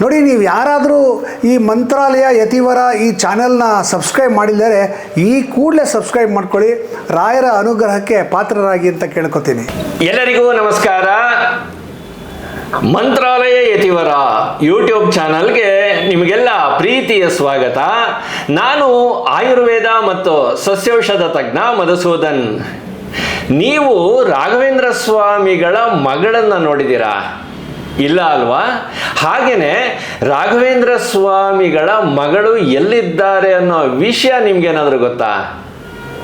ನೋಡಿ, ನೀವು ಯಾರಾದರೂ ಈ ಮಂತ್ರಾಲಯ, ಯತಿವರ ಈ ಚಾನೆಲ್ನ ಸಬ್ಸ್ಕ್ರೈಬ್ ಮಾಡಿದರೆ ಈ ಕೂಡಲೇ ಸಬ್ಸ್ಕ್ರೈಬ್ ಮಾಡ್ಕೊಳ್ಳಿ. ರಾಯರ ಅನುಗ್ರಹಕ್ಕೆ ಪಾತ್ರರಾಗಿ ಅಂತ ಕೇಳ್ಕೊತೀನಿ. ಎಲ್ಲರಿಗೂ ನಮಸ್ಕಾರ. ಮಂತ್ರಾಲಯ, ಯತಿವರ ಯೂಟ್ಯೂಬ್ ಚಾನಲ್ಗೆ ನಿಮಗೆಲ್ಲ ಪ್ರೀತಿಯ ಸ್ವಾಗತ. ನಾನು ಆಯುರ್ವೇದ ಮತ್ತು ಸಸ್ಯೌಷಧ ತಜ್ಞ ಮಧುಸೂದನ್. ನೀವು ರಾಘವೇಂದ್ರ ಸ್ವಾಮಿಗಳ ಮಗಳನ್ನು ನೋಡಿದ್ದೀರಾ? ಇಲ್ಲ ಅಲ್ವಾ? ಹಾಗೇನೆ ರಾಘವೇಂದ್ರ ಸ್ವಾಮಿಗಳ ಮಗಳು ಎಲ್ಲಿದ್ದಾರೆ ಅನ್ನೋ ವಿಷಯ ನಿಮ್ಗೇನಾದ್ರೂ ಗೊತ್ತಾ?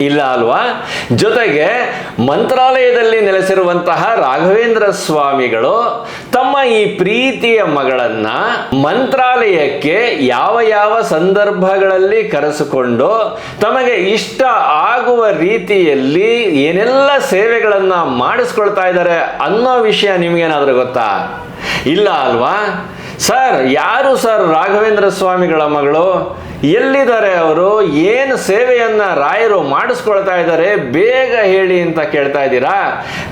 ಇಲ್ಲ ಅಲ್ವಾ? ಜೊತೆಗೆ ಮಂತ್ರಾಲಯದಲ್ಲಿ ನೆಲೆಸಿರುವಂತಹ ರಾಘವೇಂದ್ರ ಸ್ವಾಮಿಗಳು ತಮ್ಮ ಈ ಪ್ರೀತಿಯ ಮಗಳನ್ನ ಮಂತ್ರಾಲಯಕ್ಕೆ ಯಾವ ಯಾವ ಸಂದರ್ಭಗಳಲ್ಲಿ ಕರೆಸಿಕೊಂಡು ತಮಗೆ ಇಷ್ಟ ಆಗುವ ರೀತಿಯಲ್ಲಿ ಏನೆಲ್ಲ ಸೇವೆಗಳನ್ನ ಮಾಡಿಸ್ಕೊಳ್ತಾ ಇದ್ದಾರೆ ಅನ್ನೋ ವಿಷಯ ನಿಮ್ಗೇನಾದ್ರೂ ಗೊತ್ತಾ? ಇಲ್ಲ ಅಲ್ವಾ? ಸರ್ ಯಾರು ಸರ್ ರಾಘವೇಂದ್ರ ಸ್ವಾಮಿಗಳ ಮಗಳು? ಎಲ್ಲಿದ್ದಾರೆ ಅವರು? ಏನು ಸೇವೆಯನ್ನ ರಾಯರು ಮಾಡಿಸ್ಕೊಳ್ತಾ ಇದ್ದಾರೆ? ಬೇಗ ಹೇಳಿ ಅಂತ ಕೇಳ್ತಾ ಇದ್ದೀರಾ?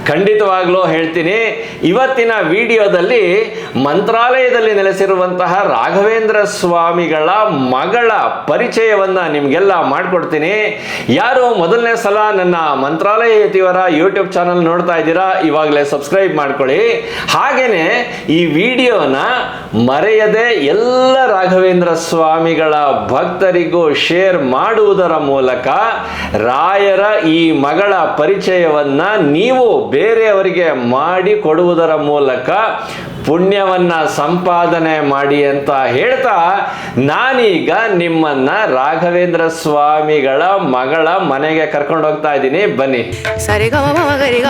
ಖಂಡಿತವಾಗ್ಲೂ ಹೇಳ್ತೀನಿ. ಇವತ್ತಿನ ವಿಡಿಯೋದಲ್ಲಿ ಮಂತ್ರಾಲಯದಲ್ಲಿ ನೆಲೆಸಿರುವಂತಹ ರಾಘವೇಂದ್ರ ಸ್ವಾಮಿಗಳ ಮಗಳ ಪರಿಚಯವನ್ನ ನಿಮಗೆಲ್ಲ ಮಾಡಿಕೊಡ್ತೀನಿ. ಯಾರು ಮೊದಲನೇ ಸಲ ನನ್ನ ಮಂತ್ರಾಲಯ ಯತಿವರ ಯೂಟ್ಯೂಬ್ ಚಾನಲ್ ನೋಡ್ತಾ ಇದ್ದೀರಾ, ಇವಾಗಲೇ ಸಬ್ಸ್ಕ್ರೈಬ್ ಮಾಡ್ಕೊಳ್ಳಿ. ಹಾಗೇನೆ ಈ ವಿಡಿಯೋನ ಮರೆಯದೆ ಎಲ್ಲ ರಾಘವೇಂದ್ರ ಸ್ವಾಮಿಗಳ ಭಕ್ತರಿಗೂ ಶೇರ್ ಮಾಡುವುದರ ಮೂಲಕ ರಾಯರ ಈ ಮಗಳ ಪರಿಚಯವನ್ನ ನೀವು ಬೇರೆಯವರಿಗೆ ಮಾಡಿ ಕೊಡುವುದರ ಮೂಲಕ ಪುಣ್ಯವನ್ನ ಸಂಪಾದನೆ ಮಾಡಿ ಅಂತ ಹೇಳ್ತಾ ನಾನೀಗ ನಿಮ್ಮನ್ನ ರಾಘವೇಂದ್ರ ಸ್ವಾಮಿಗಳ ಮಗಳ ಮನೆಗೆ ಕರ್ಕೊಂಡು ಹೋಗ್ತಾ ಇದ್ದೀನಿ ಬನ್ನಿ ಸರಿ ಸರಿ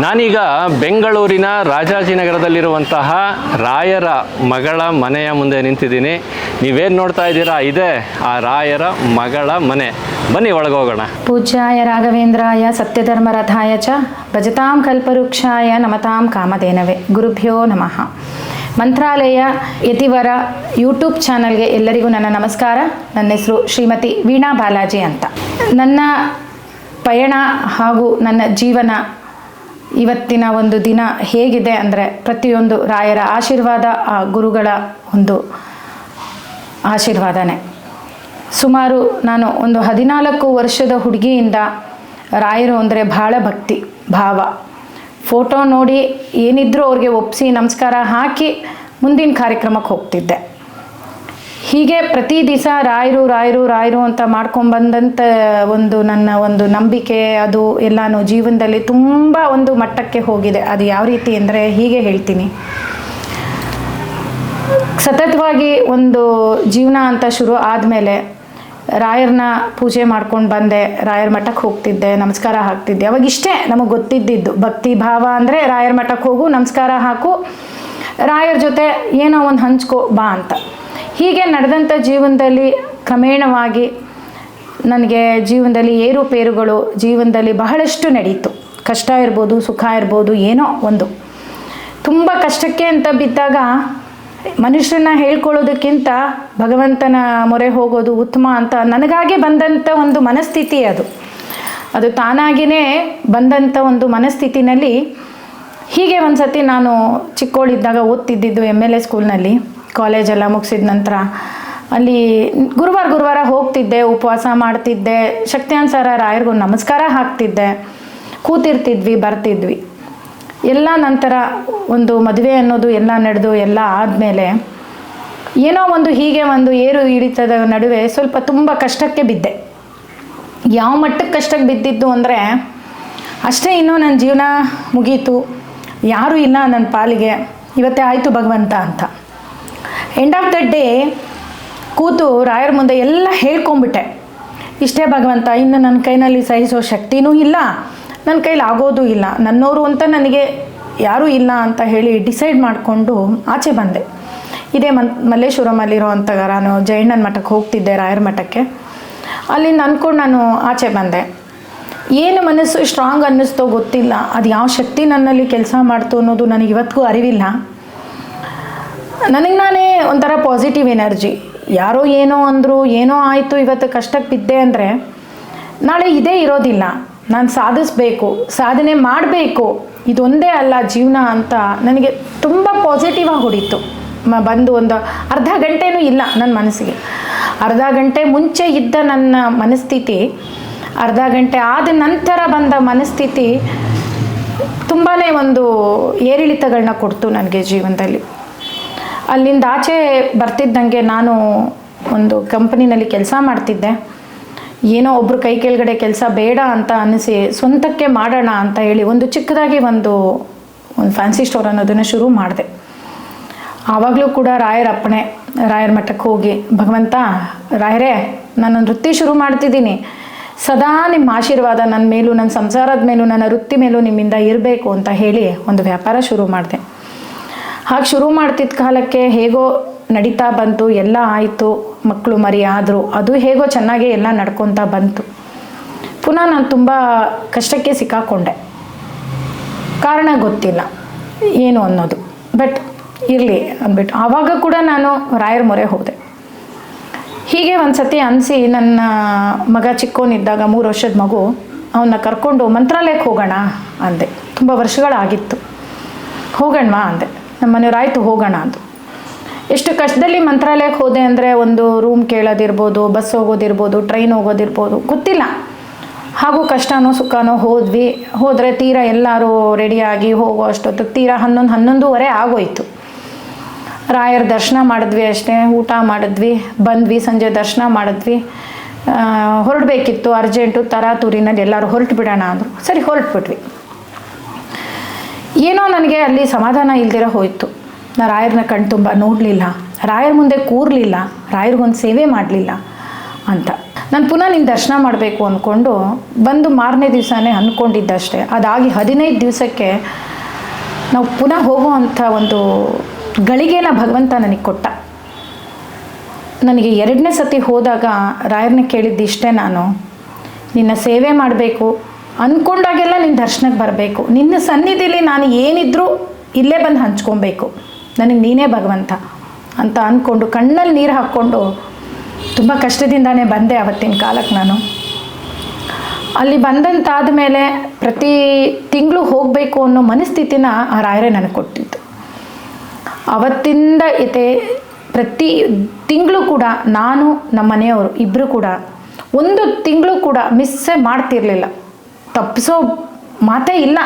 ನಾನೀಗ ಬೆಂಗಳೂರಿನ ರಾಜಾಜಿನಗರದಲ್ಲಿರುವಂತಹ ರಾಯರ ಮಗಳ ಮನೆಯ ಮುಂದೆ ನಿಂತಿದ್ದೀನಿ. ನೀವೇನು ನೋಡ್ತಾ ಇದ್ದೀರಾ? ಇದೆ ಆ ರಾಯರ ಮಗಳ ಮನೆ. ಬನ್ನಿ ಒಳಗೋಗೋಣ ಪೂಜ್ಯಾಯ ರಾಘವೇಂದ್ರಾಯ ಸತ್ಯಧರ್ಮರಥಾಯ ಚ ಭಜತಾಂ ಕಲ್ಪವೃಕ್ಷಾಯ ನಮತಾಂ ಕಾಮಧೇನವೇ. ಗುರುಭ್ಯೋ ನಮಃ. ಮಂತ್ರಾಲಯ ಯತಿವರ ಯೂಟ್ಯೂಬ್ ಚಾನಲ್ಗೆ ಎಲ್ಲರಿಗೂ ನನ್ನ ನಮಸ್ಕಾರ. ನನ್ನ ಹೆಸರು ಶ್ರೀಮತಿ ವೀಣಾ ಬಾಲಾಜಿ ಅಂತ. ನನ್ನ ಪಯಣ ಹಾಗೂ ನನ್ನ ಜೀವನ ಇವತ್ತಿನ ಒಂದು ದಿನ ಹೇಗಿದೆ ಅಂದರೆ ಪ್ರತಿಯೊಂದು ರಾಯರ ಆಶೀರ್ವಾದ ಆ ಗುರುಗಳ ಒಂದು ಆಶೀರ್ವಾದನೇ. ಸುಮಾರು ನಾನು ಒಂದು ಹದಿನಾಲ್ಕು ವರ್ಷದ ಹುಡುಗಿಯಿಂದ ರಾಯರು ಅಂದರೆ ಭಾಳ ಭಕ್ತಿ, ಭಾವ. ಫೋಟೋ ನೋಡಿ ಏನಿದ್ರೂ ಅವ್ರಿಗೆ ಒಪ್ಪಿಸಿ ನಮಸ್ಕಾರ ಹಾಕಿ ಮುಂದಿನ ಕಾರ್ಯಕ್ರಮಕ್ಕೆ ಹೋಗ್ತಿದ್ದೆ. ಹೀಗೆ ಪ್ರತಿ ದಿವಸ ರಾಯರು ರಾಯರು ರಾಯರು ಅಂತ ಮಾಡ್ಕೊಂಡ್ಬಂದಂಥ ಒಂದು ನನ್ನ ಒಂದು ನಂಬಿಕೆ, ಅದು ಎಲ್ಲಾನು ಜೀವನದಲ್ಲಿ ತುಂಬ ಒಂದು ಮಟ್ಟಕ್ಕೆ ಹೋಗಿದೆ. ಅದು ಯಾವ ರೀತಿ ಅಂದರೆ ಹೀಗೆ ಹೇಳ್ತೀನಿ. ಸತತವಾಗಿ ಒಂದು ಜೀವನ ಅಂತ ಶುರು ಆದಮೇಲೆ ರಾಯರನ್ನ ಪೂಜೆ ಮಾಡ್ಕೊಂಡು ಬಂದೆ, ರಾಯರ ಮಠಕ್ಕೆ ಹೋಗ್ತಿದ್ದೆ, ನಮಸ್ಕಾರ ಹಾಕ್ತಿದ್ದೆ. ಅವಾಗ ಇಷ್ಟೇ ನಮಗೆ ಗೊತ್ತಿದ್ದಿದ್ದು. ಭಕ್ತಿ ಭಾವ ಅಂದರೆ ರಾಯರ ಮಠಕ್ಕೆ ಹೋಗು, ನಮಸ್ಕಾರ ಹಾಕು, ರಾಯರ ಜೊತೆ ಏನೋ ಒಂದು ಹಂಚ್ಕೋ, ಬಾ ಅಂತ. ಹೀಗೆ ನಡೆದಂಥ ಜೀವನದಲ್ಲಿ ಕ್ರಮೇಣವಾಗಿ ನನಗೆ ಜೀವನದಲ್ಲಿ ಏರುಪೇರುಗಳು, ಜೀವನದಲ್ಲಿ ಬಹಳಷ್ಟು ನಡೀತು. ಕಷ್ಟ ಇರ್ಬೋದು, ಸುಖ ಇರ್ಬೋದು, ಏನೋ ಒಂದು. ತುಂಬ ಕಷ್ಟಕ್ಕೆ ಅಂತ ಬಿದ್ದಾಗ ಮನುಷ್ಯರನ್ನ ಹೇಳ್ಕೊಳ್ಳೋದಕ್ಕಿಂತ ಭಗವಂತನ ಮೊರೆ ಹೋಗೋದು ಉತ್ತಮ ಅಂತ ನನಗಾಗಿ ಬಂದಂಥ ಒಂದು ಮನಸ್ಥಿತಿ ಅದು. ಅದು ತಾನಾಗಿಯೇ ಬಂದಂಥ ಒಂದು ಮನಸ್ಥಿತಿನಲ್ಲಿ ಹೀಗೆ ಒಂದು ಸತಿ ನಾನು ಚಿಕ್ಕೋಳಿದ್ದಾಗ ಓದ್ತಿದ್ದಿದ್ದು ಎಂ ಎಲ್ ಎ ಸ್ಕೂಲ್ನಲ್ಲಿ. ಕಾಲೇಜೆಲ್ಲ ಮುಗಿಸಿದ ನಂತರ ಅಲ್ಲಿ ಗುರುವಾರ ಗುರುವಾರ ಹೋಗ್ತಿದ್ದೆ, ಉಪವಾಸ ಮಾಡ್ತಿದ್ದೆ ಶಕ್ತಿಯಾನ್ಸಾರ ರಾಯರಿಗೂ ನಮಸ್ಕಾರ ಹಾಕ್ತಿದ್ದೆ. ಕೂತಿರ್ತಿದ್ವಿ, ಬರ್ತಿದ್ವಿ. ಎಲ್ಲ ನಂತರ ಒಂದು ಮದುವೆ ಅನ್ನೋದು ಎಲ್ಲ ನಡೆದು ಎಲ್ಲ ಆದಮೇಲೆ ಏನೋ ಒಂದು ಹೀಗೆ ಒಂದು ಏರು ಇಳಿತದ ನಡುವೆ ಸ್ವಲ್ಪ ತುಂಬ ಕಷ್ಟಕ್ಕೆ ಬಿದ್ದೆ. ಯಾವ ಮಟ್ಟಕ್ಕೆ ಕಷ್ಟಕ್ಕೆ ಬಿದ್ದಿದ್ದು ಅಂದರೆ ಅಷ್ಟೇ ಇನ್ನೂ ನನ್ನ ಜೀವನ ಮುಗೀತು. ಯಾರೂ ಇಲ್ಲ ನನ್ನ ಪಾಲಿಗೆ. ಇವತ್ತೇ ಆಯಿತು ಭಗವಂತ ಅಂತ. ಎಂಡ್ ಆಫ್ ದ ಡೇ ಕೂತು ರಾಯರ ಮುಂದೆ ಎಲ್ಲ ಹೇಳ್ಕೊಂಬಿಟ್ಟೆ ಇಷ್ಟೇ ಭಗವಂತ, ಇನ್ನು ನನ್ನ ಕೈನಲ್ಲಿ ಸಹಿಸೋ ಶಕ್ತಿನೂ ಇಲ್ಲ. ನನ್ನ ಕೈಲಿ ಆಗೋದು ಇಲ್ಲ. ನನ್ನವರು ಅಂತ ನನಗೆ ಯಾರೂ ಇಲ್ಲ ಅಂತ ಹೇಳಿ ಡಿಸೈಡ್ ಮಾಡಿಕೊಂಡು ಆಚೆ ಬಂದೆ. ಇದೇ ಮನ್ ಮಲ್ಲೇಶ್ವರಮಲ್ಲಿರೋವಂಥ ನಾನು ಜಯಣ್ಣನ ಮಠಕ್ಕೆ ಹೋಗ್ತಿದ್ದೆ, ರಾಯರ ಮಠಕ್ಕೆ. ಅಲ್ಲಿಂದ ಅಂದ್ಕೊಂಡು ನಾನು ಆಚೆ ಬಂದೆ. ಏನು ಮನಸ್ಸು ಸ್ಟ್ರಾಂಗ್ ಅನ್ನಿಸ್ತೋ ಗೊತ್ತಿಲ್ಲ. ಅದು ಯಾವ ಶಕ್ತಿ ನನ್ನಲ್ಲಿ ಕೆಲಸ ಮಾಡ್ತು ಅನ್ನೋದು ನನಗೆ ಇವತ್ತಿಗೂ ಅರಿವಿಲ್ಲ. ನನಗೆ ನಾನೇ ಒಂಥರ ಪಾಸಿಟಿವ್ ಎನರ್ಜಿ ಯಾರೋ ಏನೋ ಅಂದರು, ಏನೋ ಆಯಿತು, ಇವತ್ತು ಕಷ್ಟಕ್ಕೆ ಬಿದ್ದೆ ಅಂದರೆ ನಾಳೆ ಇದೇ ಇರೋದಿಲ್ಲ. ನಾನು ಸಾಧಿಸ್ಬೇಕು, ಸಾಧನೆ ಮಾಡಬೇಕು, ಇದೊಂದೇ ಅಲ್ಲ ಜೀವನ ಅಂತ ನನಗೆ ತುಂಬ ಪಾಸಿಟಿವ್ ಆಗಿ ಹೊಡೀತು. ಮ, ಬಂದು ಒಂದು ಅರ್ಧ ಗಂಟೆನೂ ಇಲ್ಲ ನನ್ನ ಮನಸ್ಸಿಗೆ. ಅರ್ಧ ಗಂಟೆ ಮುಂಚೆ ಇದ್ದ ನನ್ನ ಮನಸ್ಥಿತಿ, ಅರ್ಧ ಗಂಟೆ ಆದ ನಂತರ ಬಂದ ಮನಸ್ಥಿತಿ ತುಂಬಾ ಒಂದು ಏರಿಳಿತಗಳನ್ನ ಕೊಡ್ತು ನನಗೆ ಜೀವನದಲ್ಲಿ. ಅಲ್ಲಿಂದ ಆಚೆ ಬರ್ತಿದ್ದಂಗೆ ನಾನು ಒಂದು ಕಂಪನಿನಲ್ಲಿ ಕೆಲಸ ಮಾಡ್ತಿದ್ದೆ. ಏನೋ ಒಬ್ರು ಕೈ ಕೆಳಗಡೆ ಕೆಲಸ ಬೇಡ ಅಂತ ಅನಿಸಿ ಸ್ವಂತಕ್ಕೆ ಮಾಡೋಣ ಅಂತ ಹೇಳಿ ಒಂದು ಚಿಕ್ಕದಾಗಿ ಒಂದು ಒಂದು ಫ್ಯಾನ್ಸಿ ಸ್ಟೋರ್ ಅನ್ನೋದನ್ನು ಶುರು ಮಾಡಿದೆ. ಆವಾಗಲೂ ಕೂಡ ರಾಯರ ಅಪ್ಪಣೆ, ರಾಯರ ಮಠಕ್ಕೆ ಹೋಗಿ, ಭಗವಂತ, ರಾಯರೇ ನಾನು ವೃತ್ತಿ ಶುರು ಮಾಡ್ತಿದ್ದೀನಿ. ಸದಾ ನಿಮ್ಮ ಆಶೀರ್ವಾದ ನನ್ನ ಮೇಲೂ ನನ್ನ ಸಂಸಾರದ ಮೇಲೂ, ನನ್ನ ವೃತ್ತಿ ಮೇಲೂ ನಿಮ್ಮಿಂದ ಇರಬೇಕು ಅಂತ ಹೇಳಿ ಒಂದು ವ್ಯಾಪಾರ ಶುರು ಮಾಡಿದೆ. ಹಾಗೆ ಶುರು ಮಾಡ್ತಿದ್ದ ಕಾಲಕ್ಕೆ ಹೇಗೋ ನಡೀತಾ ಬಂತು, ಎಲ್ಲ ಆಯಿತು. ಮಕ್ಕಳು ಮರಿ ಆದರೂ. ಅದು ಹೇಗೋ ಚೆನ್ನಾಗೇ ಎಲ್ಲ ನಡ್ಕೊತಾ ಬಂತು. ಪುನಃ ನಾನು ತುಂಬ ಕಷ್ಟಕ್ಕೆ ಸಿಕ್ಕಾಕೊಂಡೆ. ಕಾರಣ ಗೊತ್ತಿಲ್ಲ. ಏನು ಅನ್ನೋದು. ಬಟ್ ಇರಲಿ ಅಂದ್ಬಿಟ್ಟು. ಆವಾಗ ಕೂಡ ನಾನು ರಾಯರ ಮೊರೆ ಹೋದೆ. ಹೀಗೆ ಒಂದು ಸತಿ ಅನಿಸಿ ನನ್ನ ಮಗ ಚಿಕ್ಕವನಿದ್ದಾಗ ಮೂರು ವರ್ಷದ ಮಗು ಅವನ್ನ ಕರ್ಕೊಂಡು ಮಂತ್ರಾಲಯಕ್ಕೆ ಹೋಗೋಣ ಅಂದೆ. ತುಂಬ ವರ್ಷಗಳಾಗಿತ್ತು. ಹೋಗೋಣವಾ ಅಂದೆ. ನಮ್ಮ ಮನೆಯವ್ರು ಆಯಿತು ಹೋಗೋಣ ಅಂದು. ಎಷ್ಟು ಕಷ್ಟದಲ್ಲಿ ಮಂತ್ರಾಲಯಕ್ಕೆ ಹೋದೆ ಅಂದರೆ ಒಂದು ರೂಮ್ ಕೇಳೋದಿರ್ಬೋದು ಬಸ್ ಹೋಗೋದಿರ್ಬೋದು ಟ್ರೈನ್ ಹೋಗೋದಿರ್ಬೋದು, ಗೊತ್ತಿಲ್ಲ. ಹಾಗೂ ಕಷ್ಟನೋ ಸುಖನೋ ಹೋದ್ವಿ. ಹೋದರೆ ತೀರಾ ಎಲ್ಲರೂ ರೆಡಿಯಾಗಿ ಹೋಗೋ ಅಷ್ಟೊತ್ತು ತೀರಾ ಹನ್ನೊಂದು, ಹನ್ನೊಂದುವರೆ ಆಗೋಯ್ತು. ರಾಯರ ದರ್ಶನ ಮಾಡಿದ್ವಿ ಅಷ್ಟೇ, ಊಟ ಮಾಡಿದ್ವಿ, ಬಂದ್ವಿ, ಸಂಜೆ ದರ್ಶನ ಮಾಡಿದ್ವಿ. ಹೊರಡಬೇಕಿತ್ತು, ಅರ್ಜೆಂಟು, ತರಾತುರಿನಲ್ಲಿ ಎಲ್ಲರೂ ಹೊರಟು ಬಿಡೋಣ ಅಂದರು. ಸರಿ, ಹೊರಟ್ಬಿಟ್ವಿ. ಏನೋ ನನಗೆ ಅಲ್ಲಿ ಸಮಾಧಾನ ಇಲ್ದಿರ ಹೋಯಿತು. ನಾ ರಾಯರನ್ನ ಕಣ್ ತುಂಬ ನೋಡಲಿಲ್ಲ. ರಾಯರ ಮುಂದೆ ಕೂರಲಿಲ್ಲ. ರಾಯರಿಗೊಂದು ಸೇವೆ ಮಾಡಲಿಲ್ಲ ಅಂತ. ನಾನು ಪುನಃ ನಿನ್ನ ದರ್ಶನ ಮಾಡಬೇಕು ಅಂದ್ಕೊಂಡು ಬಂದು ಮಾರನೇ ದಿವಸನೇ ಅಂದ್ಕೊಂಡಿದ್ದಷ್ಟೇ ಅದಾಗಿ ಹದಿನೈದು ದಿವಸಕ್ಕೆ ನಾವು ಪುನಃ ಹೋಗುವಂಥ ಒಂದು ಗಳಿಗೆನ ಭಗವಂತ ನನಗೆ ಕೊಟ್ಟ. ನನಗೆ ಎರಡನೇ ಸತಿ ಹೋದಾಗ ರಾಯರನ್ನ ಕೇಳಿದ್ದಿಷ್ಟೇ ನಾನು. ನಿನ್ನ ಸೇವೆ ಮಾಡಬೇಕು. ಅಂದ್ಕೊಂಡಾಗೆಲ್ಲ ನಿನ್ನ ದರ್ಶನಕ್ಕೆ ಬರಬೇಕು. ನಿನ್ನ ಸನ್ನಿಧಿಲಿ ನಾನು ಏನಿದ್ರೂ ಇಲ್ಲೇ ಬಂದು ಹಂಚ್ಕೊಬೇಕು. ನನಗೆ ನೀನೇ ಭಗವಂತ ಅಂತ ಅಂದ್ಕೊಂಡು ಕಣ್ಣಲ್ಲಿ ನೀರು ಹಾಕ್ಕೊಂಡು ತುಂಬ ಕಷ್ಟದಿಂದಾನೇ ಬಂದೆ ಅವತ್ತಿನ ಕಾಲಕ್ಕೆ ನಾನು. ಅಲ್ಲಿ ಬಂದಂತಾದ ಮೇಲೆ ಪ್ರತಿ ತಿಂಗಳು ಹೋಗಬೇಕು ಅನ್ನೋ ಮನಸ್ಥಿತಿನ ಆ ರಾಯರೇ ನನಗೆ ಕೊಟ್ಟಿದ್ದು. ಅವತ್ತಿಂದ ಇತೆ ಪ್ರತಿ ತಿಂಗಳು ಕೂಡ ನಾನು, ನಮ್ಮ ಮನೆಯವರು ಇಬ್ಬರು ಕೂಡ ಒಂದು ತಿಂಗಳು ಕೂಡ ಮಿಸ್ಸೇ ಮಾಡ್ತಿರ್ಲಿಲ್ಲ. ತಪ್ಪಿಸೋ ಮಾತೇ ಇಲ್ಲ.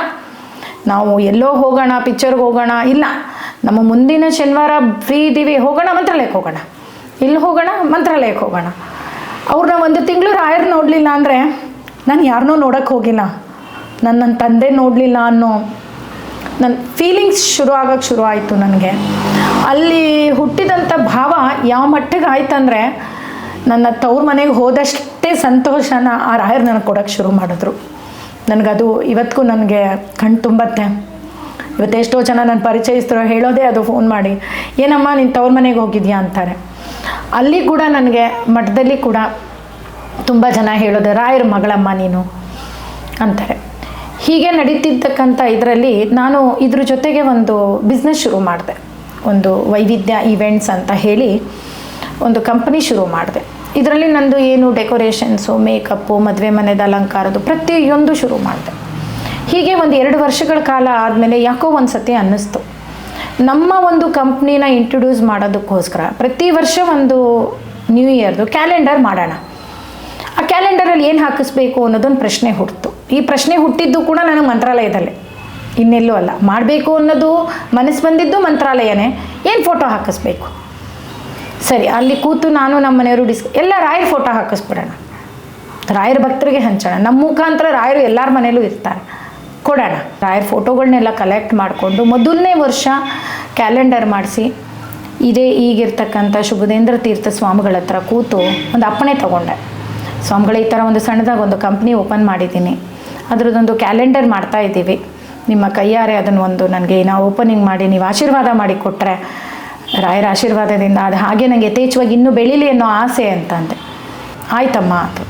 ನಾವು ಎಲ್ಲೋ ಹೋಗೋಣ ಪಿಕ್ಚರ್ಗೆ ಹೋಗೋಣ, ಇಲ್ಲ. ನಮ್ಮ ಮುಂದಿನ ಶನಿವಾರ ಫ್ರೀ ಇದ್ದೀವಿ, ಹೋಗೋಣ, ಮಂತ್ರಾಲಯಕ್ಕೆ ಹೋಗೋಣ. ಇಲ್ಲಿ ಹೋಗೋಣ? ಮಂತ್ರಾಲಯಕ್ಕೆ ಹೋಗೋಣ. ಅವ್ರನ್ನ ಒಂದು ತಿಂಗಳು ರಾಯರ್ ನೋಡಲಿಲ್ಲ ಅಂದರೆ ನಾನು ಯಾರನ್ನೂ ನೋಡೋಕ್ಕೆ ಹೋಗಿಲ್ಲ. ನನ್ನ ನನ್ನ ತಂದೆ ನೋಡಲಿಲ್ಲ ಅನ್ನೋ ನನ್ನ ಫೀಲಿಂಗ್ಸ್ ಶುರು ಆಗೋಕ್ಕೆ ಶುರು ಆಯಿತು ನನಗೆ. ಅಲ್ಲಿ ಹುಟ್ಟಿದಂಥ ಭಾವ ಯಾವ ಮಟ್ಟಿಗೆ ಆಯ್ತಂದರೆ ನನ್ನ ತವ್ರ ಮನೆಗೆ ಹೋದಷ್ಟೇ ಸಂತೋಷನ ಆ ರಾಯರು ನನಗೆ ಕೊಡೋಕ್ಕೆ ಶುರು ಮಾಡಿದ್ರು. ನನಗದು ಇವತ್ತಿಗೂ ನನಗೆ ಕಣ್ ತುಂಬತ್ತೆ. ಇವತ್ತು ಎಷ್ಟೋ ಜನ ನನ್ನ ಪರಿಚಯಿಸ್ತರೋ ಹೇಳೋದೇ ಅದು ಫೋನ್ ಮಾಡಿ, ಏನಮ್ಮ ನೀನು ತವ್ರ ಮನೆಗೆ ಹೋಗಿದ್ಯಾ? ಅಂತಾರೆ. ಅಲ್ಲಿ ಕೂಡ ನನಗೆ ಮಠದಲ್ಲಿ ಕೂಡ ತುಂಬ ಜನ ಹೇಳೋದು, ರಾಯರ ಮಗಳಮ್ಮ ನೀನು? ಅಂತಾರೆ. ಹೀಗೆ ನಡೀತಿದ್ದಕ್ಕಂಥ ಇದರಲ್ಲಿ ನಾನು ಇದ್ರ ಜೊತೆಗೆ ಒಂದು ಬಿಸ್ನೆಸ್ ಶುರು ಮಾಡಿದೆ. ಒಂದು ವೈವಿಧ್ಯ ಈವೆಂಟ್ಸ್ ಅಂತ ಹೇಳಿ ಒಂದು ಕಂಪನಿ ಶುರು ಮಾಡಿದೆ. ಇದರಲ್ಲಿ ನಂದು ಏನು ಡೆಕೋರೇಷನ್ಸು ಮೇಕಪ್ಪು ಮದುವೆ ಮನೆದ ಅಲಂಕಾರದ್ದು ಪ್ರತಿಯೊಂದು ಶುರು ಮಾಡಿದೆ. ಹೀಗೆ ಒಂದು ಎರಡು ವರ್ಷಗಳ ಕಾಲ ಆದಮೇಲೆ ಯಾಕೋ ಒಂದು ಸತಿ ಅನ್ನಿಸ್ತು. ನಮ್ಮ ಒಂದು ಕಂಪ್ನಿನ ಇಂಟ್ರೊಡ್ಯೂಸ್ ಮಾಡೋದಕ್ಕೋಸ್ಕರ ಪ್ರತಿ ವರ್ಷ ಒಂದು ನ್ಯೂ ಇಯರ್ದು ಕ್ಯಾಲೆಂಡರ್ ಮಾಡೋಣ. ಆ ಕ್ಯಾಲೆಂಡರಲ್ಲಿ ಏನು ಹಾಕಿಸ್ಬೇಕು ಅನ್ನೋದೊಂದು ಪ್ರಶ್ನೆ ಹುಟ್ಟಿತು ಈ ಪ್ರಶ್ನೆ ಹುಟ್ಟಿದ್ದು ಕೂಡ ನನಗೆ ಮಂತ್ರಾಲಯದಲ್ಲೇ. ಇನ್ನೆಲ್ಲೂ ಅಲ್ಲ. ಮಾಡಬೇಕು ಅನ್ನೋದು ಮನಸ್ಸು ಬಂದಿದ್ದು ಮಂತ್ರಾಲಯನೇ. ಏನು ಫೋಟೋ ಹಾಕಿಸ್ಬೇಕು? ಸರಿ, ಅಲ್ಲಿ ಕೂತು ನಾನು ನಮ್ಮ ಮನೆಯವರು ಡಿಸ್ ಎಲ್ಲ ರಾಯರ ಫೋಟೋ ಹಾಕಿಸ್ಬಿಡೋಣ. ರಾಯರ ಭಕ್ತರಿಗೆ ಹಂಚೋಣ. ನಮ್ಮ ಮುಖಾಂತರ ರಾಯರು ಎಲ್ಲರ ಮನೇಲೂ ಇರ್ತಾರೆ. ಕೊಡೋಣ. ರಾಯರ ಫೋಟೋಗಳನ್ನೆಲ್ಲ ಕಲೆಕ್ಟ್ ಮಾಡಿಕೊಂಡು ಮೊದಲನೇ ವರ್ಷ ಕ್ಯಾಲೆಂಡರ್ ಮಾಡಿಸಿ, ಇದೇ ಈಗಿರ್ತಕ್ಕಂಥ ಶುಭದೇಂದ್ರ ತೀರ್ಥ ಸ್ವಾಮಿಗಳ ಹತ್ರ ಕೂತು ಒಂದು ಅಪ್ಪಣೆ ತಗೊಂಡೆ. ಸ್ವಾಮಿಗಳ ಈ ಥರ ಒಂದು ಸಣ್ಣದಾಗ ಒಂದು ಕಂಪ್ನಿ ಓಪನ್ ಮಾಡಿದ್ದೀನಿ. ಅದರದ್ದೊಂದು ಕ್ಯಾಲೆಂಡರ್ ಮಾಡ್ತಾ ಇದ್ದೀವಿ. ನಿಮ್ಮ ಕೈಯಾರೆ ಅದನ್ನು ಒಂದು ನನಗೆ ನಾವು ಓಪನಿಂಗ್ ಮಾಡಿ, ನೀವು ಆಶೀರ್ವಾದ ಮಾಡಿ ಕೊಟ್ಟರೆ ರಾಯರ ಆಶೀರ್ವಾದದಿಂದ ಅದು ಹಾಗೆ ನನಗೆ ಯಥೇಚ್ಛವಾಗಿ ಇನ್ನೂ ಬೆಳೀಲಿ ಅನ್ನೋ ಆಸೆ ಅಂತಂದೆ ಆಯ್ತಮ್ಮ ಅದು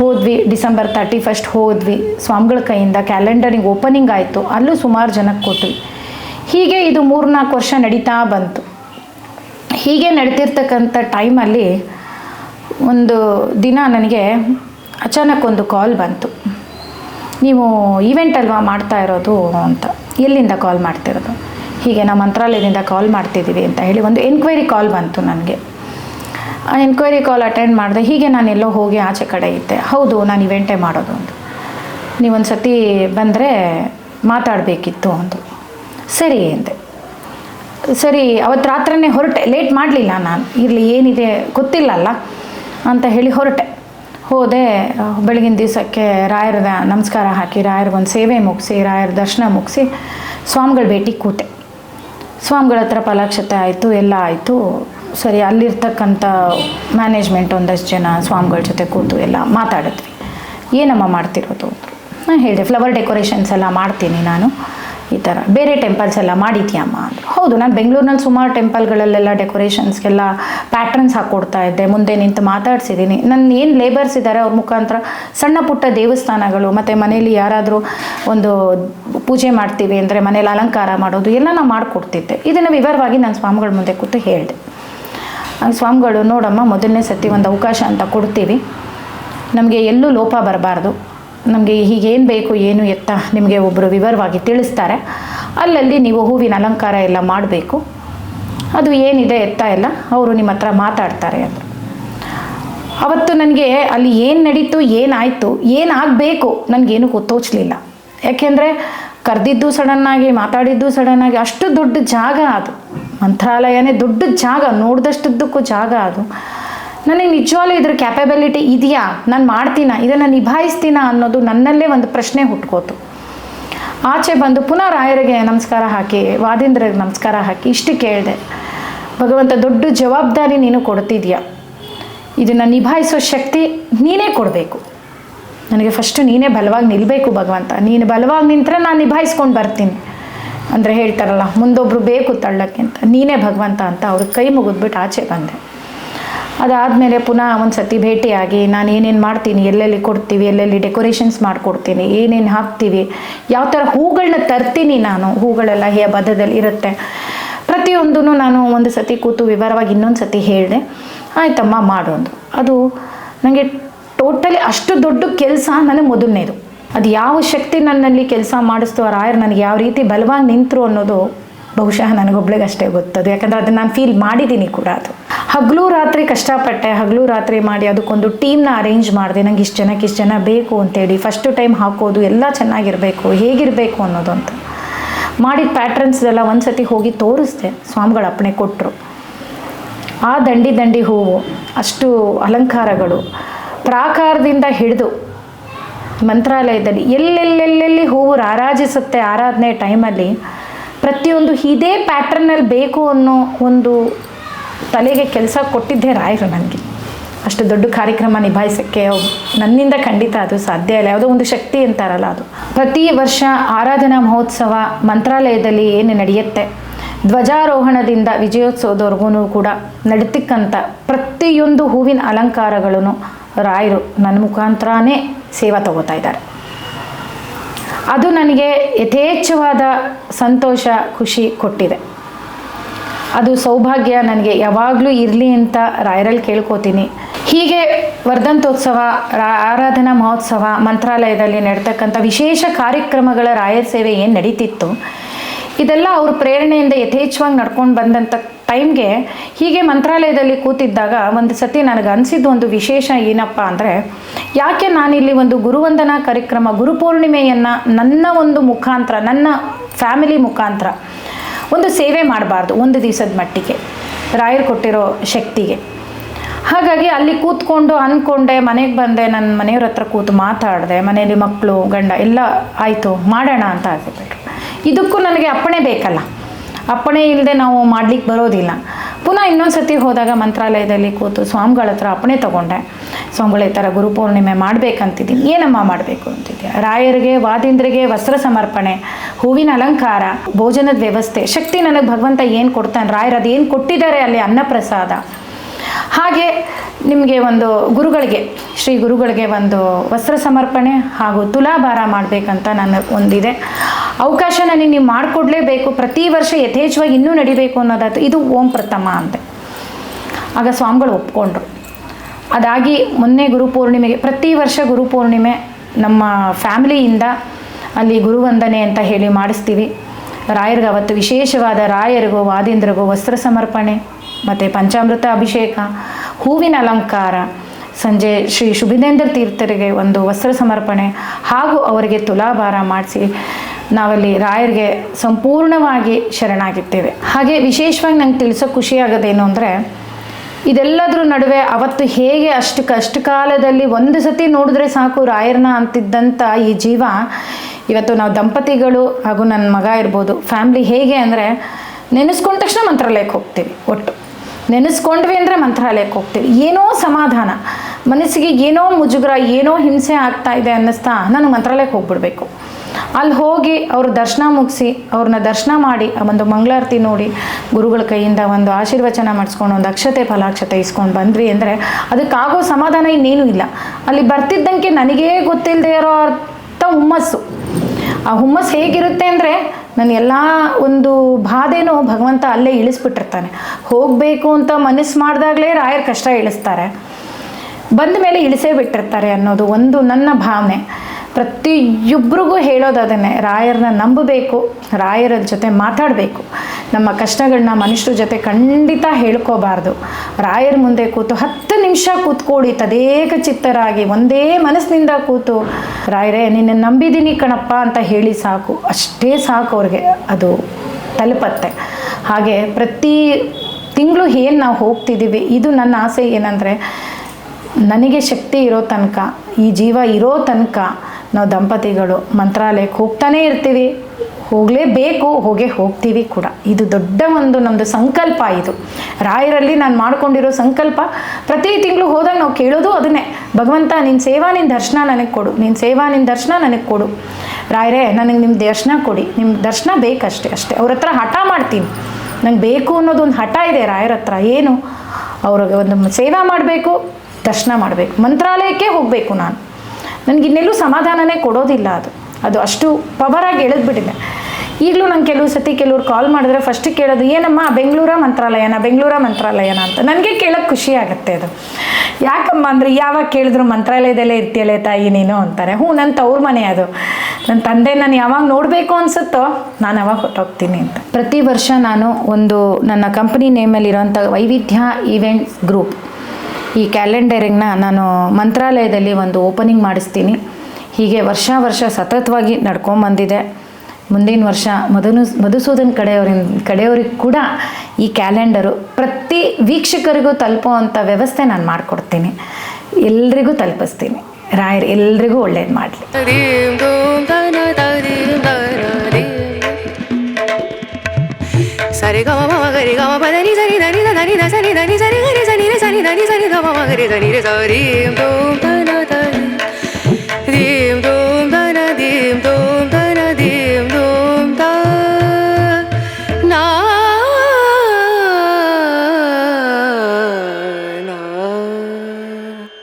ಹೋದ್ವಿ, ಡಿಸೆಂಬರ್ ತರ್ಟಿ ಫಸ್ಟ್ ಹೋದ್ವಿ. ಸ್ವಾಮಿಗಳ ಕೈಯಿಂದ ಕ್ಯಾಲೆಂಡರಿಗೆ ಓಪನಿಂಗ್ ಆಯಿತು. ಅಲ್ಲೂ ಸುಮಾರು ಜನಕ್ಕೆ ಕೊಟ್ವಿ. ಹೀಗೆ ಇದು ಮೂರ್ನಾಲ್ಕು ವರ್ಷ ನಡೀತಾ ಬಂತು. ಹೀಗೆ ನಡೀತಿರ್ತಕ್ಕಂಥ ಟೈಮಲ್ಲಿ ಒಂದು ದಿನ ನನಗೆ ಅಚಾನಕ್ ಒಂದು ಕಾಲ್ ಬಂತು. ನೀವು ಈವೆಂಟ್ ಅಲ್ವಾ ಮಾಡ್ತಾ ಇರೋದು ಅಂತ. ಎಲ್ಲಿಂದ ಕಾಲ್ ಮಾಡ್ತಿರೋದು? ಹೀಗೆ ನಮ್ಮ ಮಂತ್ರಾಲಯದಿಂದ ಕಾಲ್ ಮಾಡ್ತಿದ್ದೀವಿ ಅಂತ ಹೇಳಿ ಒಂದು ಎನ್ಕ್ವೈರಿ ಕಾಲ್ ಬಂತು ನನಗೆ. ಎನ್ಕ್ವೈರಿ ಕಾಲ್ ಅಟೆಂಡ್ ಮಾಡಿದೆ, ಹೀಗೆ ನಾನು ಎಲ್ಲೋ ಹೋಗಿ ಆಚೆ ಕಡೆ ಇದ್ದೆ. ಹೌದು, ನಾನು ಇವೆಂಟೇ ಮಾಡೋದು ಅಂತ ನೀವೊಂದು ಸತಿ ಬಂದರೆ ಮಾತಾಡಬೇಕಿತ್ತು ಅಂದು. ಸರಿ ಎಂದೆ. ಸರಿ ಅವತ್ತು ರಾತ್ರನೇ ಹೊರಟೆ. ಲೇಟ್ ಮಾಡಲಿಲ್ಲ ನಾನು. ಇರಲಿ, ಏನಿದೆ ಗೊತ್ತಿಲ್ಲಲ್ಲ ಅಂತ ಹೇಳಿ ಹೊರಟೆ. ಹೋದೆ, ಬೆಳಗಿನ ದಿವಸಕ್ಕೆ ರಾಯರ ನಮಸ್ಕಾರ ಹಾಕಿ ರಾಯರಿಗೊಂದು ಸೇವೆ ಮುಗಿಸಿ, ರಾಯರ ದರ್ಶನ ಮುಗಿಸಿ, ಸ್ವಾಮಿಗಳ ಭೇಟಿ ಕೂತೆ. ಸ್ವಾಮಿಗಳ ಹತ್ರ ಫಲಾಕ್ಷತೆ ಆಯಿತು, ಎಲ್ಲ ಆಯಿತು. ಸರಿ, ಅಲ್ಲಿರ್ತಕ್ಕಂಥ ಮ್ಯಾನೇಜ್ಮೆಂಟ್ ಒಂದಷ್ಟು ಜನ ಸ್ವಾಮಿಗಳ ಜೊತೆ ಕೂತು ಎಲ್ಲ ಮಾತಾಡಿದ್ವಿ. ಏನಮ್ಮ ಮಾಡ್ತಿರೋದು? ನಾನು ಹೇಳಿದೆ ಫ್ಲವರ್ ಡೆಕೋರೇಷನ್ಸ್ ಎಲ್ಲ ಮಾಡ್ತೀನಿ ನಾನು. ಈ ಥರ ಬೇರೆ ಟೆಂಪಲ್ಸ್ ಎಲ್ಲ ಮಾಡಿದ್ಯಮ್ಮ ಅಂದರು. ಹೌದು, ನಾನು ಬೆಂಗಳೂರಿನಲ್ಲಿ ಸುಮಾರು ಟೆಂಪಲ್ಗಳಲ್ಲೆಲ್ಲ ಡೆಕೋರೇಷನ್ಸ್ಗೆಲ್ಲ ಪ್ಯಾಟ್ರನ್ಸ್ ಹಾಕ್ಕೊಡ್ತಾ ಇದ್ದೆ. ಮುಂದೆ ನಿಂತು ಮಾತಾಡ್ಸಿದ್ದೀನಿ ನನ್ನ ಏನು ಲೇಬರ್ಸ್ ಇದ್ದಾರೆ ಅವ್ರ ಮುಖಾಂತರ? ಸಣ್ಣ ಪುಟ್ಟ ದೇವಸ್ಥಾನಗಳು, ಮತ್ತು ಮನೇಲಿ ಯಾರಾದರೂ ಒಂದು ಪೂಜೆ ಮಾಡ್ತೀವಿ ಅಂದರೆ ಮನೇಲಿ ಅಲಂಕಾರ ಮಾಡೋದು, ಎಲ್ಲ ನಾನು ಮಾಡಿಕೊಡ್ತಿದ್ದೆ. ಇದನ್ನು ವಿವರವಾಗಿ ನಾನು ಸ್ವಾಮಿಗಳ ಮುಂದೆ ಕೂತು ಹೇಳಿದೆ. ಸ್ವಾಮಿಗಳು, ನೋಡಮ್ಮ, ಮೊದಲನೇ ಸತಿ ಒಂದು ಅವಕಾಶ ಅಂತ ಕೊಡ್ತೀವಿ. ನಮಗೆ ಎಲ್ಲೂ ಲೋಪ ಬರಬಾರ್ದು. ನಮಗೆ ಹೀಗೇನು ಬೇಕು, ಏನು ಎತ್ತ ನಿಮಗೆ ಒಬ್ಬರು ವಿವರವಾಗಿ ತಿಳಿಸ್ತಾರೆ. ಅಲ್ಲಲ್ಲಿ ನೀವು ಹೂವಿನ ಅಲಂಕಾರ ಎಲ್ಲ ಮಾಡಬೇಕು. ಅದು ಏನಿದೆ ಎತ್ತ ಎಲ್ಲ ಅವರು ನಿಮ್ಮ ಹತ್ರ ಮಾತಾಡ್ತಾರೆ ಅಂದರು ಅವತ್ತು ನನಗೆ ಅಲ್ಲಿ ಏನು ನಡೀತು ಏನಾಯಿತು ಏನಾಗಬೇಕು ನನಗೇನು ಗೊತ್ತೋಚ್ಲಿಲ್ಲ. ಯಾಕೆಂದರೆ ಕರೆದಿದ್ದು ಸಡನ್ನಾಗಿ ಮಾತಾಡಿದ್ದು ಸಡನ್ನಾಗಿ ಅಷ್ಟು ದೊಡ್ಡ ಜಾಗ ಅದು. ಮಂತ್ರಾಲಯನೇ ದೊಡ್ಡ ಜಾಗ, ನೋಡಿದಷ್ಟದ್ದಕ್ಕೂ ಜಾಗ ಅದು. ನನಗೆ ನಿಜವಾಗ್ಲೂ ಇದ್ರ ಕ್ಯಾಪಬಿಲಿಟಿ ಇದೆಯಾ? ನಾನು ಮಾಡ್ತೀನ? ಇದನ್ನು ನಿಭಾಯಿಸ್ತೀನ ಅನ್ನೋದು ನನ್ನಲ್ಲೇ ಒಂದು ಪ್ರಶ್ನೆ ಹುಟ್ಕೋತು. ಆಚೆ ಬಂದು ಪುನಃ ರಾಯರಿಗೆ ನಮಸ್ಕಾರ ಹಾಕಿ ವಾದೇಂದ್ರಿಗೆ ನಮಸ್ಕಾರ ಹಾಕಿ ಇಷ್ಟು ಕೇಳಿದೆ. ಭಗವಂತ ದೊಡ್ಡ ಜವಾಬ್ದಾರಿ ನೀನು ಕೊಡ್ತಿದ್ಯಾ? ಇದನ್ನು ನಿಭಾಯಿಸೋ ಶಕ್ತಿ ನೀನೇ ಕೊಡಬೇಕು. ನನಗೆ ಫಸ್ಟು ನೀನೇ ಬಲವಾಗಿ ನಿಲ್ಲಬೇಕು ಭಗವಂತ. ನೀನು ಬಲವಾಗಿ ನಿಂತರೆ ನಾನು ನಿಭಾಯಿಸ್ಕೊಂಡು ಬರ್ತೀನಿ. ಅಂದರೆ ಹೇಳ್ತಾರಲ್ಲ ಮುಂದೊಬ್ಬರು ಬೇಕು ತಳ್ಳಕ್ಕೆ ಅಂತ, ನೀನೇ ಭಗವಂತ ಅಂತ ಅವ್ರ ಕೈ ಮುಗಿದ್ಬಿಟ್ಟು ಆಚೆ ಬಂದೆ. ಅದಾದಮೇಲೆ ಪುನಃ ಒಂದು ಸತಿ ಭೇಟಿಯಾಗಿ ನಾನು ಏನೇನು ಮಾಡ್ತೀನಿ, ಎಲ್ಲೆಲ್ಲಿ ಕೊಡ್ತೀವಿ, ಎಲ್ಲೆಲ್ಲಿ ಡೆಕೋರೇಷನ್ಸ್ ಮಾಡಿಕೊಡ್ತೀನಿ, ಏನೇನು ಹಾಕ್ತೀವಿ, ಯಾವ ಥರ ಹೂಗಳನ್ನ ತರ್ತೀನಿ ನಾನು, ಹೂಗಳೆಲ್ಲ ಹೇ ಬದದಲ್ಲಿ ಇರುತ್ತೆ. ಪ್ರತಿಯೊಂದೂ ನಾನು ಒಂದು ಸತಿ ಕೂತು ವಿವರವಾಗಿ ಇನ್ನೊಂದು ಸತಿ ಹೇಳಿದೆ. ಆಯ್ತಮ್ಮ ಮಾಡೋದು ಅದು. ನನಗೆ ಟೋಟಲಿ ಅಷ್ಟು ದೊಡ್ಡ ಕೆಲಸ ನನಗೆ ಮೊದಲನೇದು. ಅದು ಯಾವ ಶಕ್ತಿ ನನ್ನಲ್ಲಿ ಕೆಲಸ ಮಾಡಿಸ್ತು ಆ ರಾಯರು ನನಗೆ ಯಾವ ರೀತಿ ಬಲವಾಗಿ ನಿಂತರು ಅನ್ನೋದು ಬಹುಶಃ ನನಗೊಬ್ಳಿಗೆ ಅಷ್ಟೇ ಗೊತ್ತದು. ಯಾಕಂದರೆ ಅದನ್ನು ನಾನು ಫೀಲ್ ಮಾಡಿದ್ದೀನಿ ಕೂಡ ಅದು. ಹಗಲು ರಾತ್ರಿ ಕಷ್ಟಪಟ್ಟೆ, ಹಗಲು ರಾತ್ರಿ ಮಾಡಿ ಅದಕ್ಕೊಂದು ಟೀಮ್ನ ಅರೇಂಜ್ ಮಾಡಿದೆ. ನಂಗೆ ಇಷ್ಟು ಜನಕ್ಕೆ ಇಷ್ಟು ಜನ ಬೇಕು ಅಂತೇಳಿ ಫಸ್ಟ್ ಟೈಮ್ ಹಾಕೋದು ಎಲ್ಲ ಚೆನ್ನಾಗಿರಬೇಕು, ಹೇಗಿರಬೇಕು ಅನ್ನೋದು ಅಂತ. ಮಾಡಿದ ಪ್ಯಾಟ್ರನ್ಸ್ ಎಲ್ಲ ಒಂದು ಸತಿ ಹೋಗಿ ತೋರಿಸ್ದೆ. ಸ್ವಾಮಿಗಳ ಅಪ್ಪಣೆ ಕೊಟ್ಟರು ಆ ದಂಡಿ ದಂಡಿ ಹೂವು, ಅಷ್ಟು ಅಲಂಕಾರಗಳು, ಪ್ರಾಕಾರದಿಂದ ಹಿಡಿದು ಮಂತ್ರಾಲಯದಲ್ಲಿ ಎಲ್ಲೆಲ್ಲೆಲ್ಲೆಲ್ಲಿ ಹೂವು ರಾರಾಜಿಸುತ್ತೆ ಆರಾಧನೆ ಟೈಮಲ್ಲಿ, ಪ್ರತಿಯೊಂದು ಇದೇ ಪ್ಯಾಟ್ರನಲ್ಲಿ ಬೇಕು ಅನ್ನೋ ಒಂದು ತಲೆಗೆ ಕೆಲಸ ಕೊಟ್ಟಿದ್ದೇ ರಾಯರು ನನಗೆ. ಅಷ್ಟು ದೊಡ್ಡ ಕಾರ್ಯಕ್ರಮ ನಿಭಾಯಿಸೋಕ್ಕೆ ನನ್ನಿಂದ ಖಂಡಿತ ಅದು ಸಾಧ್ಯ ಇಲ್ಲ. ಯಾವುದೋ ಒಂದು ಶಕ್ತಿ ಅಂತಾರಲ್ಲ ಅದು. ಪ್ರತಿ ವರ್ಷ ಆರಾಧನಾ ಮಹೋತ್ಸವ ಮಂತ್ರಾಲಯದಲ್ಲಿ ಏನು ನಡೆಯುತ್ತೆ, ಧ್ವಜಾರೋಹಣದಿಂದ ವಿಜಯೋತ್ಸವದವರೆಗೂ ಕೂಡ ನಡೀತಕ್ಕಂಥ ಪ್ರತಿಯೊಂದು ಹೂವಿನ ಅಲಂಕಾರಗಳನ್ನು ರಾಯರು ನನ್ನ ಮುಖಾಂತರನೇ ಸೇವಾ ತಗೋತಾ ಇದ್ದಾರೆ. ಅದು ನನಗೆ ಯಥೇಚ್ಛವಾದ ಸಂತೋಷ, ಖುಷಿ ಕೊಟ್ಟಿದೆ. ಅದು ಸೌಭಾಗ್ಯ ನನಗೆ ಯಾವಾಗಲೂ ಇರಲಿ ಅಂತ ರಾಯರಲ್ಲಿ ಕೇಳ್ಕೋತೀನಿ. ಹೀಗೆ ವರ್ಧಂತೋತ್ಸವ, ರಾ, ಆರಾಧನಾ ಮಹೋತ್ಸವ, ಮಂತ್ರಾಲಯದಲ್ಲಿ ನಡ್ತಕ್ಕಂಥ ವಿಶೇಷ ಕಾರ್ಯಕ್ರಮಗಳ ರಾಯರ ಸೇವೆ ಏನು ನಡೀತಿತ್ತು? ಇದೆಲ್ಲ ಅವ್ರ ಪ್ರೇರಣೆಯಿಂದ ಯಥೇಚ್ಛವಾಗಿ ನಡ್ಕೊಂಡು ಬಂದಂಥ ಟೈಮ್ಗೆ ಹೀಗೆ ಮಂತ್ರಾಲಯದಲ್ಲಿ ಕೂತಿದ್ದಾಗ ಒಂದು ಸತಿ ನನಗೆ ಅನಿಸಿದ್ದು ಒಂದು ವಿಶೇಷ ಏನಪ್ಪ ಅಂದರೆ, ಯಾಕೆ ನಾನಿಲ್ಲಿ ಒಂದು ಗುರುವಂದನಾ ಕಾರ್ಯಕ್ರಮ ಗುರುಪೂರ್ಣಿಮೆಯನ್ನು ನನ್ನ ಒಂದು ಮುಖಾಂತರ, ನನ್ನ ಫ್ಯಾಮಿಲಿ ಮುಖಾಂತರ ಒಂದು ಸೇವೆ ಮಾಡಬಾರ್ದು ಒಂದು ದಿವಸದ ಮಟ್ಟಿಗೆ, ರಾಯರು ಕೊಟ್ಟಿರೋ ಶಕ್ತಿಗೆ. ಹಾಗಾಗಿ ಅಲ್ಲಿ ಕೂತ್ಕೊಂಡು ಅಂದ್ಕೊಂಡೆ ಮನೆಗೆ ಬಂದೆ ನನ್ನ ಮನೆಯವ್ರ ಹತ್ರ ಕೂತು ಮಾತಾಡಿದೆ, ಮನೆಯಲ್ಲಿ ಮಕ್ಕಳು ಗಂಡ, ಎಲ್ಲ ಆಯಿತು, ಮಾಡೋಣ ಅಂತ ಆಗಿಬಿಟ್ರು. ಇದಕ್ಕೂ ನನಗೆ ಅಪ್ಪಣೆ ಬೇಕಲ್ಲ. ಅಪ್ಪಣೆ ಇಲ್ಲದೆ ನಾವು ಮಾಡಲಿಕ್ಕೆ ಬರೋದಿಲ್ಲ. ಪುನಃ ಇನ್ನೊಂದು ಸತಿ ಹೋದಾಗ ಮಂತ್ರಾಲಯದಲ್ಲಿ ಕೂತು ಸ್ವಾಮಿಗಳ ಹತ್ರ ಅಪ್ಪಣೆ ತೊಗೊಂಡೆ. ಸ್ವಾಮಿಗಳ, ಈ ಥರ ಗುರುಪೂರ್ಣಿಮೆ ಮಾಡಬೇಕಂತಿದ್ದೀನಿ ಏನಮ್ಮ ಮಾಡಬೇಕು ಅಂತಿದ್ದೆ. ರಾಯರಿಗೆ, ವಾದಿಂದ್ರಿಗೆ ವಸ್ತ್ರ ಸಮರ್ಪಣೆ, ಹೂವಿನ ಅಲಂಕಾರ, ಭೋಜನದ ವ್ಯವಸ್ಥೆ. ಶಕ್ತಿ ನನಗೆ ಭಗವಂತ ಏನು ಕೊಡ್ತಾನೆ? ರಾಯರು ಅದೇನು ಕೊಟ್ಟಿದ್ದಾರೆ ಅಲ್ಲಿ ಅನ್ನಪ್ರಸಾದ? ಹಾಗೆ ನಿಮಗೆ ಒಂದು ಗುರುಗಳಿಗೆ, ಶ್ರೀ ಗುರುಗಳಿಗೆ ಒಂದು ವಸ್ತ್ರ ಸಮರ್ಪಣೆ ಹಾಗೂ ತುಲಾಭಾರ ಮಾಡಬೇಕಂತ ನನ್ನ ಒಂದಿದೆ. ಅವಕಾಶ ನನಗೆ ನೀವು ಮಾಡಿಕೊಡ್ಲೇಬೇಕು, ಪ್ರತಿ ವರ್ಷ ಯಥೇಚ್ಛವಾಗಿ ಇನ್ನೂ ನಡಿಬೇಕು ಅನ್ನೋದಾಯ್ತು. ಇದು ಓಂ ಪ್ರಥಮ ಅಂತೆ. ಆಗ ಸ್ವಾಮಿಗಳು ಒಪ್ಕೊಂಡ್ರು. ಅದಾಗಿ ಮೊನ್ನೆ ಗುರುಪೂರ್ಣಿಮೆಗೆ ಪ್ರತಿ ವರ್ಷ ಗುರುಪೂರ್ಣಿಮೆ ನಮ್ಮ ಫ್ಯಾಮಿಲಿಯಿಂದ ಅಲ್ಲಿ ಗುರುವಂದನೆ ಅಂತ ಹೇಳಿ ಮಾಡಿಸ್ತೀವಿ. ರಾಯರಿಗೆ ಅವತ್ತು ವಿಶೇಷವಾದ ರಾಯರಿಗೋ, ವಾದೇಂದ್ರಗೋ ವಸ್ತ್ರ ಸಮರ್ಪಣೆ. ಮತ್ತು ಪಂಚಾಮೃತ ಅಭಿಷೇಕ, ಹೂವಿನ ಅಲಂಕಾರ, ಸಂಜೆ ಶ್ರೀ ಶುಭಿದೇಂದ್ರ ತೀರ್ಥರಿಗೆ ಒಂದು ವಸ್ತ್ರ ಸಮರ್ಪಣೆ ಹಾಗೂ ಅವರಿಗೆ ತುಲಾಭಾರ ಮಾಡಿಸಿ ನಾವಲ್ಲಿ ರಾಯರಿಗೆ ಸಂಪೂರ್ಣವಾಗಿ ಶರಣಾಗಿರ್ತೇವೆ ಹಾಗೆ ವಿಶೇಷವಾಗಿ ನಂಗೆ ತಿಳಿಸೋ ಖುಷಿಯಾಗೋದೇನು ಅಂದರೆ, ಇದೆಲ್ಲದರ ನಡುವೆ ಅವತ್ತು ಹೇಗೆ ಅಷ್ಟು ಕಷ್ಟ ಕಾಲದಲ್ಲಿ ಒಂದು ಸತಿ ನೋಡಿದ್ರೆ ಸಾಕು ರಾಯರ್ನ ಅಂತಿದ್ದಂಥ ಈ ಜೀವ. ಇವತ್ತು ನಾವು ದಂಪತಿಗಳು ಹಾಗೂ ನನ್ನ ಮಗ ಇರ್ಬೋದು, ಫ್ಯಾಮ್ಲಿ ಹೇಗೆ ಅಂದರೆ ನೆನೆಸ್ಕೊಂಡ ತಕ್ಷಣ ಮಂತ್ರಾಲಯಕ್ಕೆ ಹೋಗ್ತೀವಿ ಒಟ್ಟು. ನೆನೆಸ್ಕೊಂಡ್ವಿ ಅಂದರೆ ಮಂತ್ರಾಲಯಕ್ಕೆ ಹೋಗ್ತೀವಿ. ಏನೋ ಸಮಾಧಾನ. ಮನಸ್ಸಿಗೆ ಏನೋ ಮುಜುಗರ, ಏನೋ ಹಿಂಸೆ ಆಗ್ತಾ ಇದೆ ಅನ್ನಿಸ್ತಾ ನಾನು ಮಂತ್ರಾಲಯಕ್ಕೆ ಹೋಗ್ಬಿಡ್ಬೇಕು. ಅಲ್ಲಿ ಹೋಗಿ ಅವ್ರ ದರ್ಶನ ಮುಗಿಸಿ, ಅವ್ರನ್ನ ದರ್ಶನ ಮಾಡಿ, ಆ ಒಂದು ಮಂಗಳಾರತಿ ನೋಡಿ, ಗುರುಗಳ ಕೈಯಿಂದ ಒಂದು ಆಶೀರ್ವಚನ ಮಾಡಿಸ್ಕೊಂಡು, ಒಂದು ಅಕ್ಷತೆ ಫಲಾಕ್ಷತೆ ಇಸ್ಕೊಂಡು ಬಂದ್ವಿ ಅಂದರೆ ಅದಕ್ಕಾಗೋ ಸಮಾಧಾನ ಇನ್ನೇನೂ ಇಲ್ಲ. ಅಲ್ಲಿ ಬರ್ತಿದ್ದಂಗೆ ನನಗೇ ಗೊತ್ತಿಲ್ಲದೆ ಇರೋ ಅರ್ಥ ಹುಮ್ಮಸ್ಸು. ಆ ಹುಮ್ಮಸ್ಸು ಹೇಗಿರುತ್ತೆ ಅಂದರೆ ನನ್ನ ಎಲ್ಲ ಒಂದು ಬಾಧೆನೂ ಭಗವಂತ ಅಲ್ಲೇ ಇಳಿಸ್ಬಿಟ್ಟಿರ್ತಾನೆ. ಹೋಗಬೇಕು ಅಂತ ಮನಸ್ಸು ಮಾಡಿದಾಗಲೇ ರಾಯರ್ ಕಷ್ಟ ಇಳಿಸ್ತಾರೆ. ಬಂದ ಮೇಲೆ ಇಳಿಸೇ ಬಿಟ್ಟಿರ್ತಾರೆ ಅನ್ನೋದು ಒಂದು ನನ್ನ ಭಾವನೆ. ಪ್ರತಿಯೊಬ್ಬರಿಗೂ ಹೇಳೋದು ರಾಯರನ್ನ ನಂಬಬೇಕು, ರಾಯರ ಜೊತೆ ಮಾತಾಡಬೇಕು. ನಮ್ಮ ಕಷ್ಟಗಳನ್ನ ಮನುಷ್ಯರ ಜೊತೆ ಖಂಡಿತ ಹೇಳ್ಕೋಬಾರ್ದು. ರಾಯರ ಮುಂದೆ ಕೂತು ಹತ್ತು ನಿಮಿಷ ಕೂತ್ಕೊಳ್ಳಿ, ತದೇಕ ಚಿತ್ತರಾಗಿ, ಒಂದೇ ಮನಸ್ಸಿನಿಂದ ಕೂತು, ರಾಯರೇ, ನಿನ್ನ ನಂಬಿದ್ದೀನಿ ಕಣಪ್ಪ ಅಂತ ಹೇಳಿ ಸಾಕು. ಅಷ್ಟೇ ಸಾಕು ಅವ್ರಿಗೆ. ಅದು ತಲುಪತ್ತೆ. ಹಾಗೆ ಪ್ರತಿ ತಿಂಗಳು ಏನು ನಾವು ಹೋಗ್ತಿದ್ದೀವಿ, ಇದು ನನ್ನ ಆಸೆ ಏನಂದರೆ, ನನಗೆ ಶಕ್ತಿ ಇರೋ ತನಕ, ಈ ಜೀವ ಇರೋ ತನಕ ನಾವು ದಂಪತಿಗಳು, ಮಂತ್ರಾಲಯಕ್ಕೆ ಹೋಗ್ತಾನೇ ಇರ್ತೀವಿ. ಹೋಗಲೇಬೇಕು, ಹೋಗೇ ಹೋಗ್ತೀವಿ ಕೂಡ. ಇದು ದೊಡ್ಡ ಒಂದು ನಮ್ಮದು ಸಂಕಲ್ಪ ಇದು. ರಾಯರಲ್ಲಿ ನಾನು ಮಾಡ್ಕೊಂಡಿರೋ ಸಂಕಲ್ಪ, ಪ್ರತಿ ತಿಂಗಳು ಹೋದಾಗ ನಾವು ಕೇಳೋದು ಅದನ್ನೇ. ಭಗವಂತ ನಿನ್ನ ಸೇವಾ ನಿನ್ನ ದರ್ಶನ ನನಗೆ ಕೊಡು. ನಿನ್ನ ಸೇವಾ ನಿನ್ನ ದರ್ಶನ ನನಗೆ ಕೊಡು. ರಾಯರೇ, ನನಗೆ ನಿಮ್ಮ ದರ್ಶನ ಕೊಡಿ. ನಿಮ್ಮ ದರ್ಶನ ಬೇಕಷ್ಟೇ, ಅಷ್ಟೇ. ಅವ್ರ ಹತ್ರ ಹಠ ಮಾಡ್ತೀನಿ. ನಂಗೆ ಬೇಕು ಅನ್ನೋದೊಂದು ಹಠ ಇದೆ ರಾಯರ ಹತ್ರ. ಏನು? ಅವ್ರಿಗೆ ಒಂದು ಸೇವಾ ಮಾಡಬೇಕು, ದರ್ಶನ ಮಾಡಬೇಕು. ಮಂತ್ರಾಲಯಕ್ಕೆ ಹೋಗಬೇಕು ನಾನು. ನನಗೆ ಇನ್ನೆಲ್ಲೂ ಸಮಾಧಾನನೇ ಕೊಡೋದಿಲ್ಲ ಅದು. ಅದು ಅಷ್ಟು ಪವರಾಗಿ ಎಳೆದ್ಬಿಟ್ಟಿದೆ ಈಗಲೂ ನಂಗೆ ಕೆಲವು ಸತಿ ಕೆಲವ್ರು ಕಾಲ್ ಮಾಡಿದ್ರೆ ಫಸ್ಟ್ ಕೇಳೋದು, ಏನಮ್ಮ, ಬೆಂಗಳೂರ ಮಂತ್ರಾಲಯನ ಬೆಂಗಳೂರ ಮಂತ್ರಾಲಯನ? ಅಂತ. ನನಗೆ ಕೇಳೋಕ್ಕೆ ಖುಷಿ ಆಗುತ್ತೆ ಅದು. ಯಾಕಮ್ಮ ಅಂದರೆ, ಯಾವಾಗ ಕೇಳಿದ್ರು ಮಂತ್ರಾಲಯದಲ್ಲೇ ಇರ್ತೀಯಲ್ಲೇ ತಾಯಿ ನೀನು? ಅಂತಾರೆ. ಹ್ಞೂ ನನ್ನ ತವ್ರ ಮನೆ ಅದು. ನನ್ನ ತಂದೆ ನಾನು ಯಾವಾಗ ನೋಡಬೇಕು ಅನಿಸುತ್ತೋ, ನಾನು ಅವಾಗ ಹೊಟ್ಟೋಗ್ತೀನಿ ಅಂತ. ಪ್ರತಿ ವರ್ಷ ನಾನು ಒಂದು ನನ್ನ ಕಂಪ್ನಿ ನೇಮಲ್ಲಿರೋಂಥ ವೈವಿಧ್ಯ ಈವೆಂಟ್ಸ್ ಗ್ರೂಪ್ ಈ ಕ್ಯಾಲೆಂಡರಿಂಗ್ನ ನಾನು ಮಂತ್ರಾಲಯದಲ್ಲಿ ಒಂದು ಓಪನಿಂಗ್ ಮಾಡಿಸ್ತೀನಿ. ಹೀಗೆ ವರ್ಷ ವರ್ಷ ಸತತವಾಗಿ ನಡ್ಕೊಂಬಂದಿದೆ ಮುಂದಿನ ವರ್ಷ ಮಧುನು ಮಧುಸೂದನ್ ಕಡೆಯವರಿನ ಕಡೆಯವ್ರಿಗೆ ಕೂಡ ಈ ಕ್ಯಾಲೆಂಡರು ಪ್ರತಿ ವೀಕ್ಷಕರಿಗೂ ತಲುಪೋ ಅಂಥ ವ್ಯವಸ್ಥೆ ನಾನು ಮಾಡಿಕೊಡ್ತೀನಿ. ಎಲ್ರಿಗೂ ತಲುಪಿಸ್ತೀನಿ. ರಾಯರ್ ಎಲ್ರಿಗೂ ಒಳ್ಳೇದು ಮಾಡಲಿ. ಸರಿ ಗಮ ಗರಿ ಗಮ da ಸರಿ ಸರಿ ಸರಿ ಸರಿ ധനി ധനി സനി ധമ മകരി ധനി ധരീം തോം